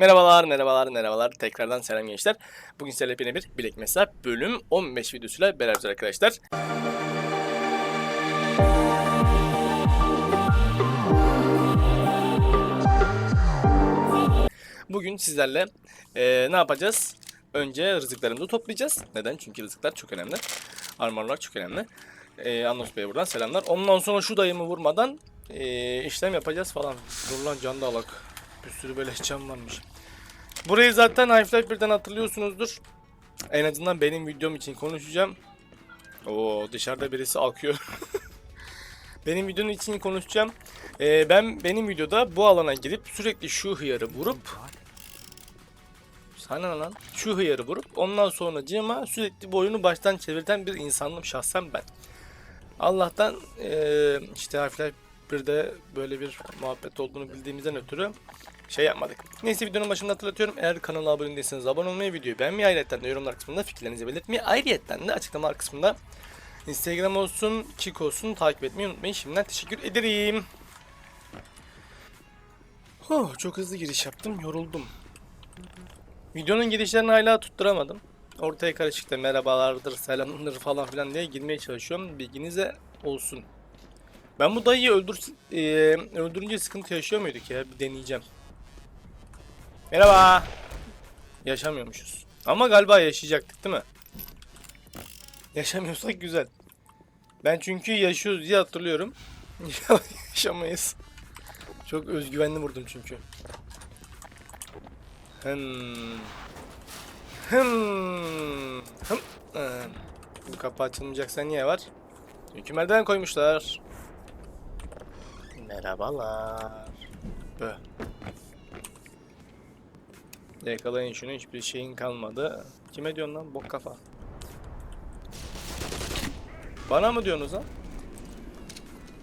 Merhabalar, merhabalar, merhabalar. Tekrardan selam gençler. Bugün sizlerle yepyeni bir Bilek Mesela bölüm 15 videosuyla beraberiz arkadaşlar. Bugün sizlerle eee, ne yapacağız? Önce rızıklarımızı toplayacağız. Neden? Çünkü rızıklar çok önemli. Armorlar çok önemli. Eee Anlos Bey'e buradan selamlar. Ondan sonra şu dayımı vurmadan eee, işlem yapacağız falan. Dur lan can da. Bir sürü böyle can varmış. Burayı zaten Half-Life 1'den hatırlıyorsunuzdur. En azından benim videom için konuşacağım. Oo dışarıda birisi akıyor. benim videom için konuşacağım. Ee, ben benim videoda bu alana girip sürekli şu hıyarı vurup sana lan şu hıyarı vurup ondan sonra cima sürekli bu oyunu baştan çevirten bir insanım şahsen ben. Allah'tan ee, işte Half-Life 1'de böyle bir muhabbet olduğunu bildiğimizden ötürü şey yapmadık. Neyse videonun başında hatırlatıyorum. Eğer kanala abone değilseniz abone olmayı, videoyu beğenmeyi, ayrıca de yorumlar kısmında fikirlerinizi belirtmeyi, ayrıca de açıklamalar kısmında Instagram olsun, Kik olsun takip etmeyi unutmayın. Şimdiden teşekkür ederim. Oh, çok hızlı giriş yaptım, yoruldum. Videonun girişlerini hala tutturamadım. Ortaya karışıkta merhabalardır, selamdır falan filan diye girmeye çalışıyorum. Bilginize olsun. Ben bu dayıyı öldür, e, öldürünce sıkıntı yaşıyor muyduk ya? Bir deneyeceğim. Merhaba. Yaşamıyormuşuz. Ama galiba yaşayacaktık değil mi? Yaşamıyorsak güzel. Ben çünkü yaşıyoruz diye hatırlıyorum. Yaşamayız. Çok özgüvenli vurdum çünkü. Hmm. Hmm. Hmm. Bu kapı açılmayacaksa niye var? Çünkü merdiven koymuşlar. Merhabalar. Bö. Yakalayın şunu hiçbir şeyin kalmadı. Kime diyorsun lan bok kafa? Bana mı diyorsunuz lan?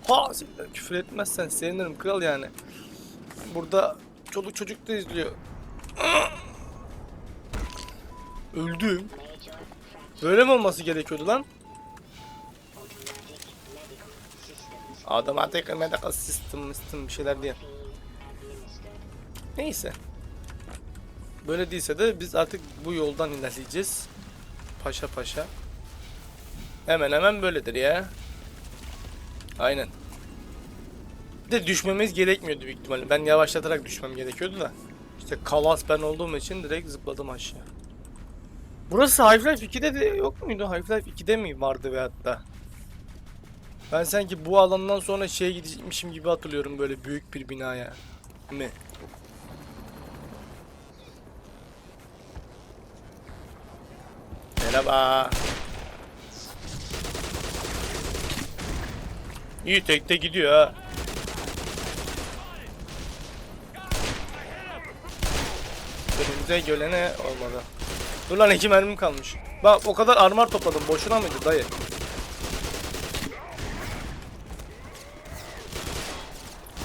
Ha küfür etmezsen sevinirim kral yani. Burada çoluk çocuk da izliyor. Öldüm. Böyle mi olması gerekiyordu lan? Automatic medical system, system bir şeyler diye. Neyse. Böyle değilse de biz artık bu yoldan ilerleyeceğiz. Paşa paşa. Hemen hemen böyledir ya. Aynen. Bir de düşmemiz gerekmiyordu büyük ihtimalle. Ben yavaşlatarak düşmem gerekiyordu da. İşte kalas ben olduğum için direkt zıpladım aşağı. Burası Half-Life 2'de de yok muydu? Half-Life 2'de mi vardı veyahut da? Ben sanki bu alandan sonra şeye gidecekmişim gibi hatırlıyorum böyle büyük bir binaya. Mi? Merhaba. İyi tekte gidiyor ha. Önümüze gelene olmadı. Dur lan iki mermim kalmış. Bak o kadar armor topladım. Boşuna mıydı dayı?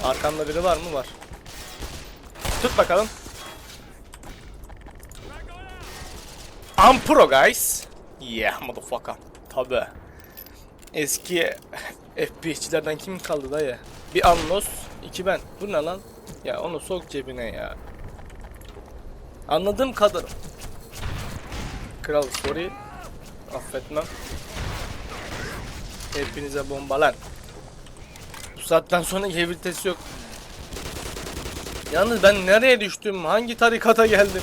Arkamda biri var mı? Var. Tut bakalım. I'm pro guys. Yeah motherfucker. Tabi. Eski FPS'çilerden kim kaldı dayı? Bir Anlos, iki ben. Bu ne lan? Ya onu sok cebine ya. Anladığım kadar. Kral sorry. Affetmem. Hepinize bombalar. Saatten sonra evil test yok. Yalnız ben nereye düştüm? Hangi tarikata geldim?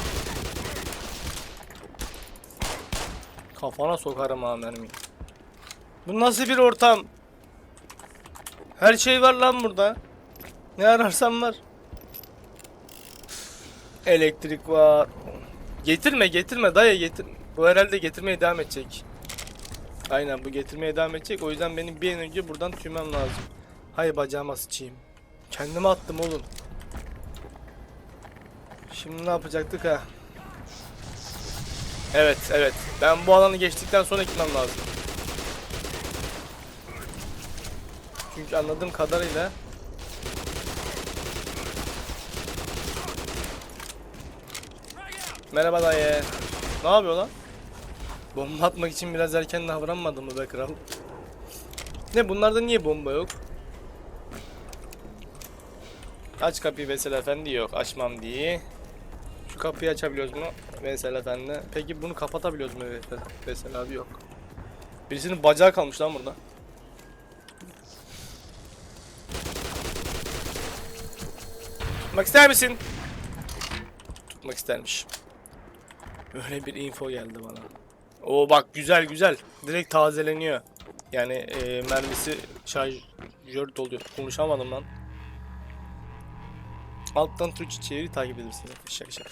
Kafana sokarım ha mermiyi. Bu nasıl bir ortam? Her şey var lan burada. Ne ararsan var. Elektrik var. Getirme getirme dayı getir. Bu herhalde getirmeye devam edecek. Aynen bu getirmeye devam edecek. O yüzden benim bir an önce buradan tüymem lazım. Hay bacağıma sıçayım. Kendime attım oğlum. Şimdi ne yapacaktık ha? Evet evet. Ben bu alanı geçtikten sonra gitmem lazım. Çünkü anladığım kadarıyla Merhaba dayı. Ne yapıyor lan? Bomba atmak için biraz erken davranmadın mı be kral? Ne bunlarda niye bomba yok? Aç kapıyı Vesel Efendi yok açmam diye. Şu kapıyı açabiliyoruz mu? Mesela efendi. Peki bunu kapatabiliyoruz mu? Evet. Mesela abi yok. Birisinin bacağı kalmış lan burada. Tutmak ister misin? Tutmak istermiş. Öyle bir info geldi bana. Oo bak güzel güzel. Direkt tazeleniyor. Yani e, mermisi şarjör doluyor. Konuşamadım lan. Alttan Twitch içeriği takip edersiniz. Şaka şaka.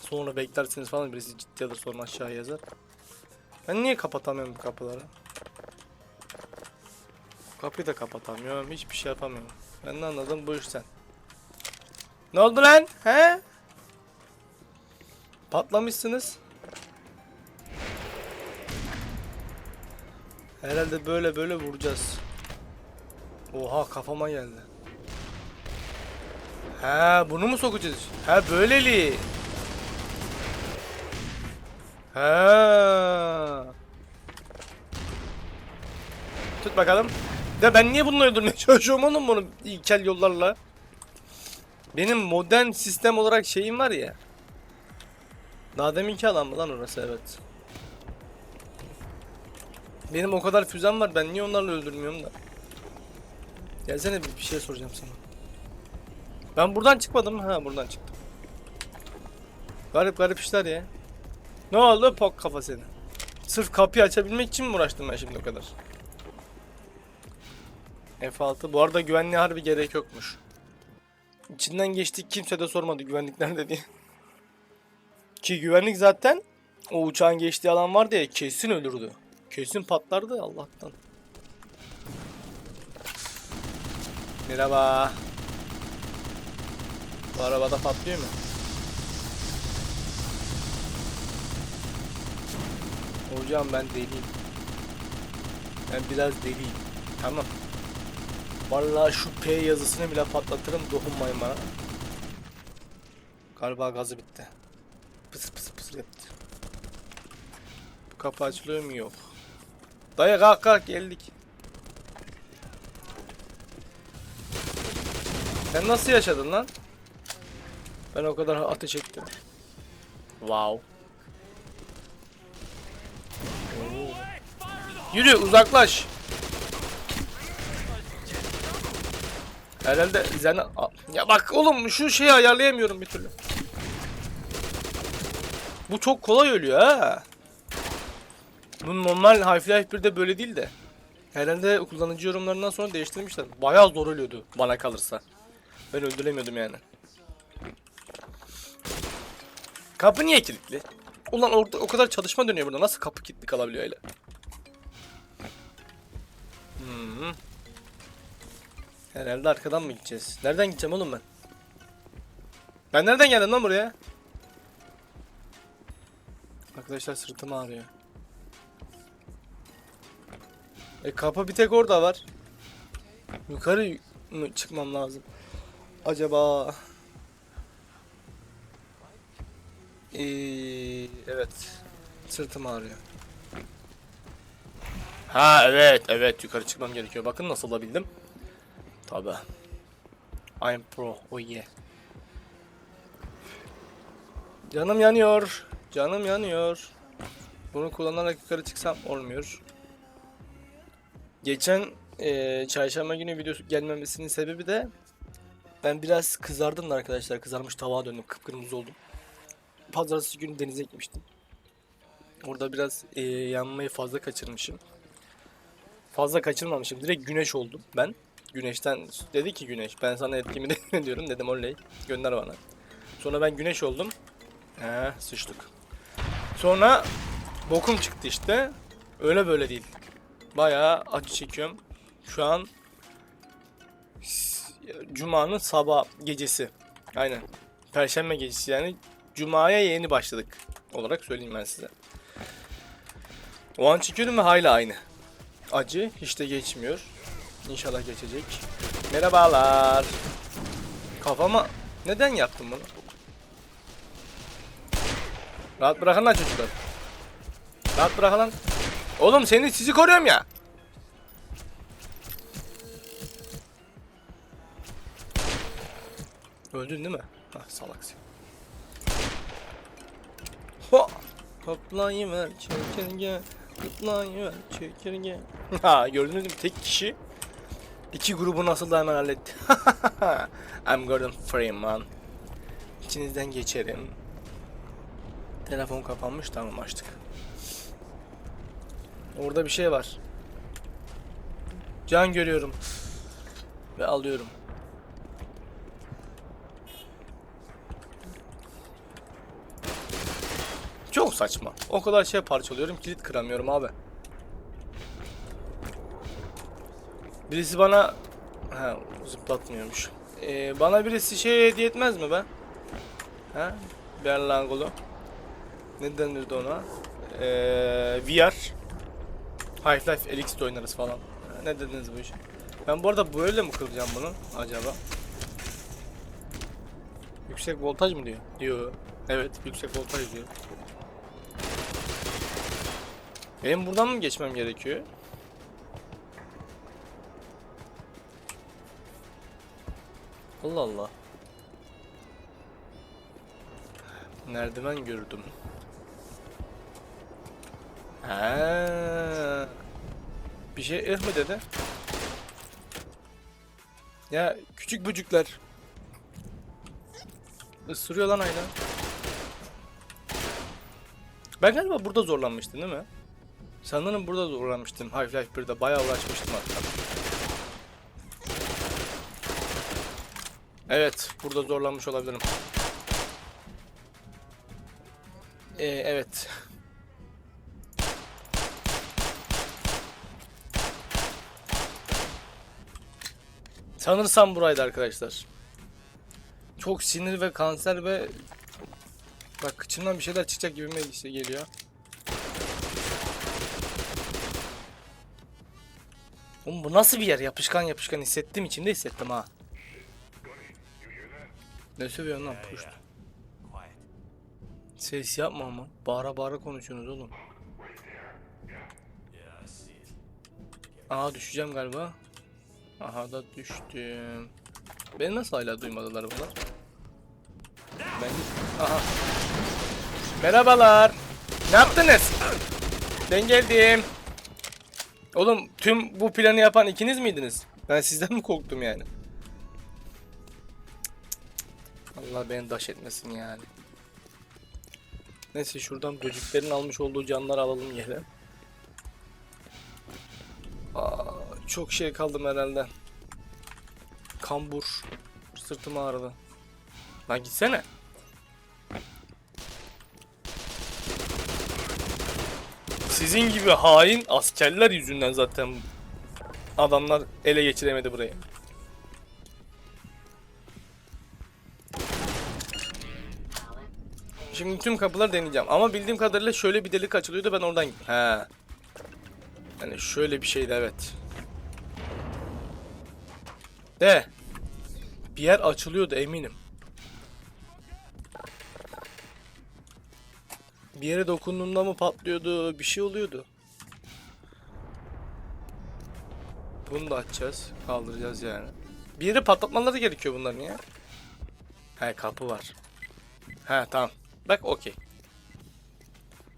Sonra beklersiniz falan birisi ciddi alır sonra aşağıya yazar. Ben niye kapatamıyorum bu kapıları? Kapıyı da kapatamıyorum. Hiçbir şey yapamıyorum. Ben de anladım bu işten. Ne oldu lan? He? Patlamışsınız. Herhalde böyle böyle vuracağız. Oha kafama geldi. Ha bunu mu sokacağız? Ha böyleli. Ha. Tut bakalım. De ben niye bunu öldürmeye çalışıyorum oğlum bunu ilkel yollarla? Benim modern sistem olarak şeyim var ya. Daha deminki alan mı lan orası evet. Benim o kadar füzem var ben niye onlarla öldürmüyorum da. Gelsene bir, şey soracağım sana. Ben buradan çıkmadım? Ha buradan çıktım. Garip garip işler ya. Ne oldu pok kafa seni? Sırf kapıyı açabilmek için mi uğraştım ben şimdi o kadar? F6 bu arada güvenliğe harbi gerek yokmuş. İçinden geçtik kimse de sormadı güvenlik nerede diye. Ki güvenlik zaten o uçağın geçtiği alan vardı ya kesin ölürdü. Kesin patlardı Allah'tan. Merhaba. Bu arabada patlıyor mu? Hocam ben deliyim. Ben biraz deliyim. Tamam. Vallahi şu P yazısını bile patlatırım dokunmayın bana. Galiba gazı bitti. Pıs pıs pıs yaptı. Bu kapı açılıyor mu? Yok. Dayı kalk kalk geldik. Sen nasıl yaşadın lan? Ben o kadar ateş ettim. Wow. Yürü uzaklaş. Herhalde Zen... A- Ya bak oğlum şu şeyi ayarlayamıyorum bir türlü. Bu çok kolay ölüyor ha. Bu normal Half-Life 1'de böyle değil de. Herhalde kullanıcı yorumlarından sonra değiştirmişler. Bayağı zor ölüyordu bana kalırsa. Ben öldüremiyordum yani. Kapı niye kilitli? Ulan orada o kadar çalışma dönüyor burada. Nasıl kapı kilitli kalabiliyor öyle? Hmm. Herhalde arkadan mı gideceğiz? Nereden gideceğim oğlum ben? Ben nereden geldim lan buraya? Arkadaşlar sırtım ağrıyor. E kapı bir tek orada var. Yukarı mı çıkmam lazım? Acaba... Ee, evet. Sırtım ağrıyor. Ha evet evet yukarı çıkmam gerekiyor. Bakın nasıl olabildim. Tabi. I'm pro. Oh yeah. Canım yanıyor. Canım yanıyor. Bunu kullanarak yukarı çıksam olmuyor. Geçen eee çarşamba günü videosu gelmemesinin sebebi de ben biraz kızardım da arkadaşlar. Kızarmış tavuğa döndüm. Kıpkırmızı oldum. Pazartesi günü denize gitmiştim. Orada biraz eee, yanmayı fazla kaçırmışım. Fazla kaçırmamışım. Direkt güneş oldum ben. Güneşten dedi ki güneş ben sana etkimi de diyorum dedim oley gönder bana. Sonra ben güneş oldum. He sıçtık. Sonra bokum çıktı işte. Öyle böyle değil. Bayağı acı çekiyorum. Şu an Cuma'nın sabah gecesi. Aynen. Perşembe gecesi yani Cuma'ya yeni başladık olarak söyleyeyim ben size. O an çekiyorum ve hala aynı. Acı hiç de geçmiyor. İnşallah geçecek. Merhabalar. Kafama neden yaptım bunu? Rahat bırakın lan çocuklar. Rahat bırakın lan. Oğlum seni sizi koruyorum ya. Öldün değil mi? Ah salak sen. Toplayıver çekirge. Toplayıver çekirge. ha gördünüz mü tek kişi iki grubu nasıl da hemen halletti. I'm Gordon Freeman. İçinizden geçerim. Telefon kapanmış tamam açtık. Orada bir şey var. Can görüyorum. Ve alıyorum. Çok saçma. O kadar şey parçalıyorum kilit kıramıyorum abi. Birisi bana ha zıplatmıyormuş. Ee, bana birisi şey hediye etmez mi be? Ha? Berlangolo. Ne denirdi ona? Ee, VR. Half-Life Alyx'de oynarız falan. Ne dediniz bu işe? Ben bu arada böyle mi kıracağım bunu acaba? Yüksek voltaj mı diyor? Diyor. Evet, yüksek voltaj diyor. Benim buradan mı geçmem gerekiyor? Allah Allah. Merdiven gördüm. Ha. Bir şey eh mi dedi? Ya küçük böcükler. Isırıyor lan aynen. Ben galiba burada zorlanmıştım değil mi? Sanırım burada zorlanmıştım. Half-Life 1'de bayağı uğraşmıştım hatta. Evet, burada zorlanmış olabilirim. Ee, evet. Sanırsam buraydı arkadaşlar. Çok sinir ve kanser ve bak kıçımdan bir şeyler çıkacak gibime geliyor. Oğlum bu nasıl bir yer? Yapışkan yapışkan hissettim içimde hissettim ha. Ne sövüyorsun lan puş. Ses yapma ama. Bağıra bağıra konuşuyorsunuz oğlum. Aha düşeceğim galiba. Aha da düştüm. Beni nasıl hala duymadılar bunlar? Ben Aha. Merhabalar. Ne yaptınız? Ben geldim. Oğlum tüm bu planı yapan ikiniz miydiniz? Ben sizden mi korktum yani? Allah beni daş etmesin yani. Neyse şuradan böceklerin almış olduğu canları alalım yere. Aa, çok şey kaldım herhalde. Kambur. Sırtım ağrıdı. Lan gitsene. Sizin gibi hain askerler yüzünden zaten adamlar ele geçiremedi burayı. Şimdi tüm kapıları deneyeceğim. Ama bildiğim kadarıyla şöyle bir delik açılıyordu ben oradan... He. Yani şöyle bir şeydi evet. De. Bir yer açılıyordu eminim. Bir yere dokunduğunda mı patlıyordu? Bir şey oluyordu. Bunu da açacağız. Kaldıracağız yani. Bir yere patlatmaları gerekiyor bunların ya. He kapı var. He tamam. Bak okey.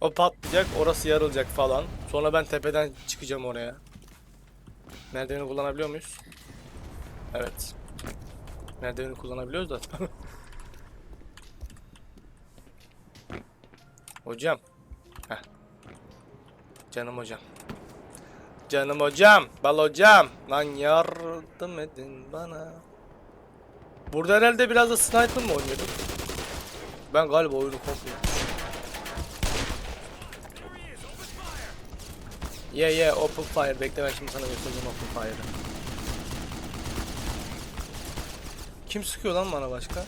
O patlayacak, orası yarılacak falan. Sonra ben tepeden çıkacağım oraya. Merdiveni kullanabiliyor muyuz? Evet. Merdiveni kullanabiliyoruz da. hocam. Heh. Canım hocam. Canım hocam. Bal hocam. Lan yardım edin bana. Burada herhalde biraz da sniper mı oynuyorduk? Ben galiba oyunu komple. Yeah yeah open fire. Bekle ben şimdi sana göstereceğim open fire'ı. Kim sıkıyor lan bana başka?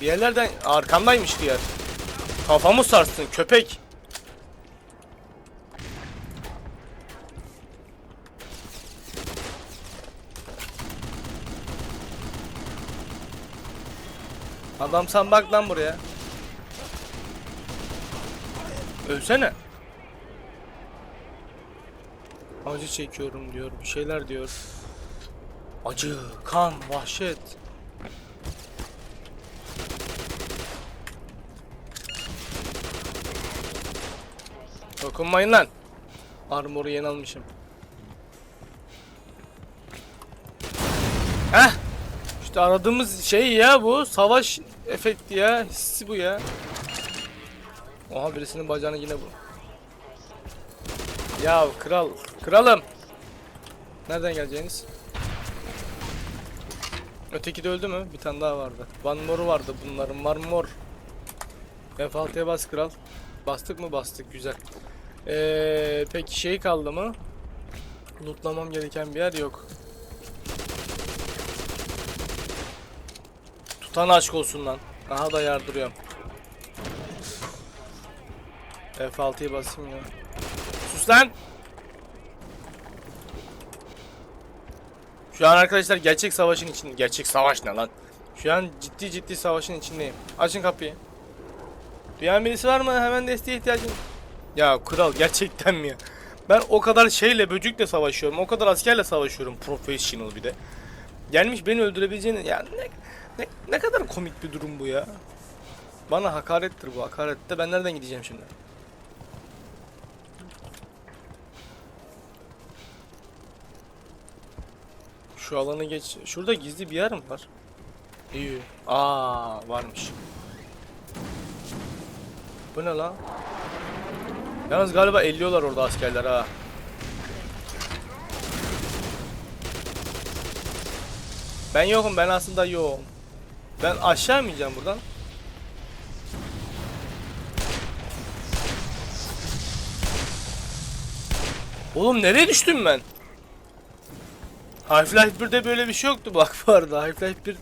Bir yerlerden arkamdaymış diğer. Kafamı sarstın köpek. Adam sen bak lan buraya. Ölsene. Acı çekiyorum diyor. Bir şeyler diyor. Acı, kan, vahşet. Dokunmayın lan. Armor'u yeni almışım. Heh. İşte aradığımız şey ya bu. Savaş efekti ya. Hissi bu ya. Oha birisinin bacağını yine bu. Ya kral. Kralım. Nereden geleceğiniz? Öteki de öldü mü? Bir tane daha vardı. Van moru vardı bunların. Var mor. F6'ya bas kral. Bastık mı? Bastık. Güzel. Ee, peki şey kaldı mı? Lootlamam gereken bir yer yok. Tutan aşk olsun lan. Aha da yardırıyorum. F6'yı basayım ya. Sus lan! Şu an arkadaşlar gerçek savaşın içinde. Gerçek savaş ne lan? Şu an ciddi ciddi savaşın içindeyim. Açın kapıyı. Duyan birisi var mı? Hemen desteğe ihtiyacım. Ya kral gerçekten mi ya? Ben o kadar şeyle böcekle savaşıyorum. O kadar askerle savaşıyorum. Professional bir de. Gelmiş beni öldürebileceğini. Ya ne, ne, ne kadar komik bir durum bu ya. Bana hakarettir bu. Hakarette ben nereden gideceğim şimdi? Şu alanı geç. Şurada gizli bir yer mi var? İyi. Aa varmış. Bu ne lan? Yalnız galiba elliyorlar orada askerler ha. Ben yokum ben aslında yokum. Ben aşağı mı ineceğim buradan? Oğlum nereye düştüm ben? Half-Life 1'de böyle bir şey yoktu bak bu arada. Half-Life 1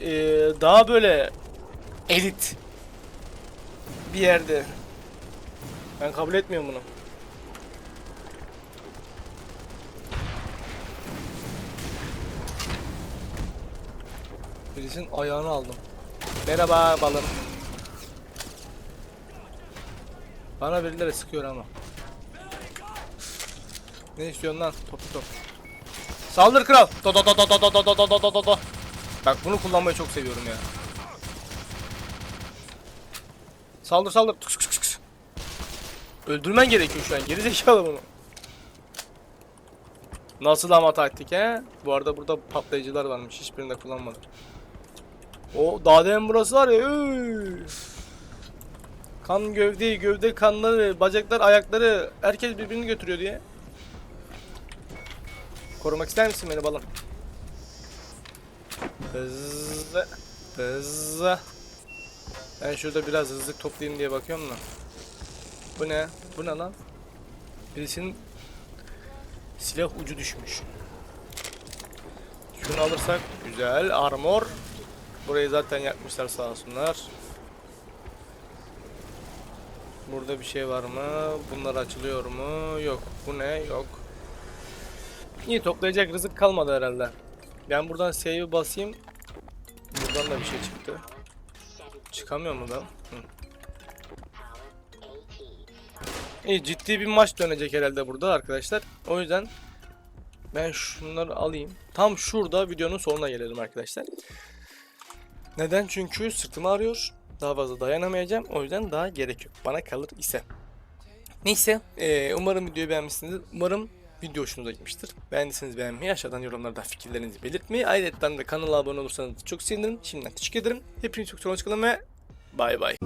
eee, daha böyle elit bir yerde. Ben kabul etmiyorum bunu. Birisinin ayağını aldım. Merhaba balım. Bana birileri sıkıyor ama. Ne istiyorsun lan? Top top. Saldır kral. Do do do do do do do do do do do do. Bak bunu kullanmayı çok seviyorum ya. Saldır saldır. Tık. Öldürmen gerekiyor şu an. Geri zekalı bunu. Nasıl ama taktik he? Bu arada burada patlayıcılar varmış. Hiçbirini de kullanmadım. O daha demin burası var ya. üf. Kan gövdeyi, gövde kanları, bacaklar, ayakları herkes birbirini götürüyor diye. Korumak ister misin beni balım? Hızlı. Hızlı. Ben şurada biraz hızlı toplayayım diye bakıyorum da. Bu ne? Bu ne lan? Birisinin silah ucu düşmüş. Şunu alırsak güzel. Armor. Burayı zaten yakmışlar sağ olsunlar. Burada bir şey var mı? Bunlar açılıyor mu? Yok. Bu ne? Yok. İyi toplayacak rızık kalmadı herhalde. Ben buradan save'i basayım. Buradan da bir şey çıktı. Çıkamıyor mu ben? İyi ciddi bir maç dönecek herhalde burada arkadaşlar. O yüzden ben şunları alayım. Tam şurada videonun sonuna gelelim arkadaşlar. Neden? Çünkü sırtım ağrıyor. Daha fazla dayanamayacağım. O yüzden daha gerek yok. Bana kalır ise. Neyse. eee, umarım videoyu beğenmişsinizdir. Umarım video hoşunuza gitmiştir. Beğendiyseniz beğenmeyi, aşağıdan yorumlarda fikirlerinizi belirtmeyi, ayrıca da kanala abone olursanız çok sevinirim. Şimdiden teşekkür ederim. Hepiniz çok çok hoşçakalın ve bay bay.